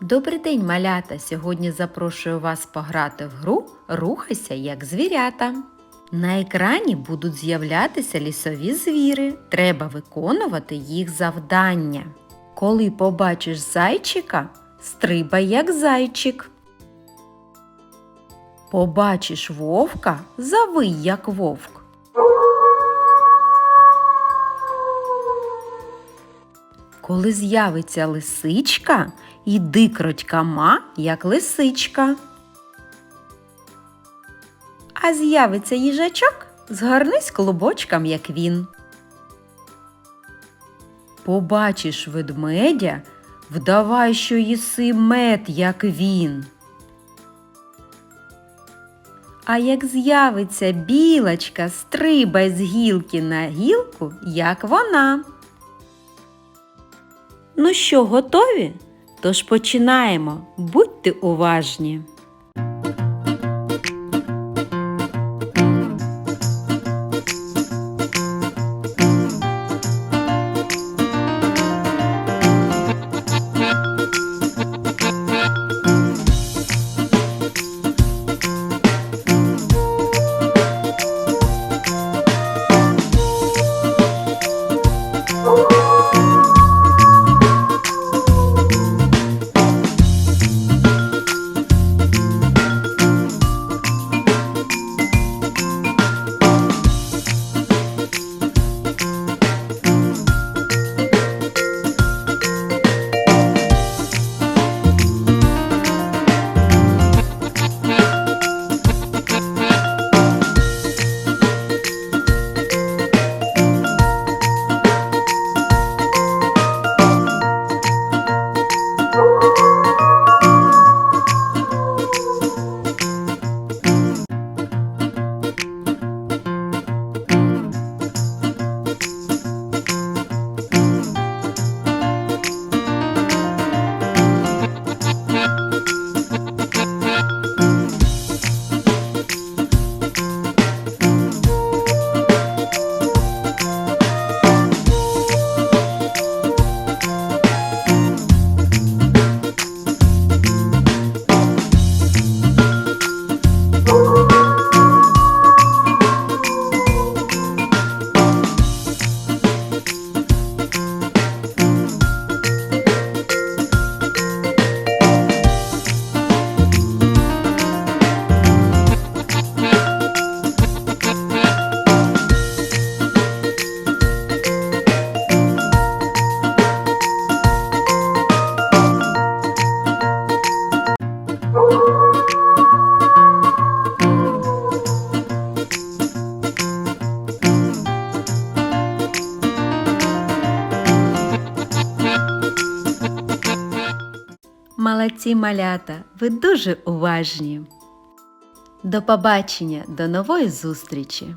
Добрий день, малята! Сьогодні запрошую вас пограти в гру Рухайся як звірята. На екрані будуть з'являтися лісові звіри. Треба виконувати їх завдання. Коли побачиш зайчика, стрибай як зайчик. Побачиш вовка, завий як вовк. Коли з'явиться лисичка, іди кротькама, як лисичка. А з'явиться їжачок, згорнись клубочком, як він. Побачиш ведмедя, вдавай, що їси мед, як він. А як з'явиться білочка, стрибай з гілки на гілку, як вона. Ну що, готові? Тож починаємо. Будьте уважні. Молодці малята, ви дуже уважні. До побачення, до нової зустрічі!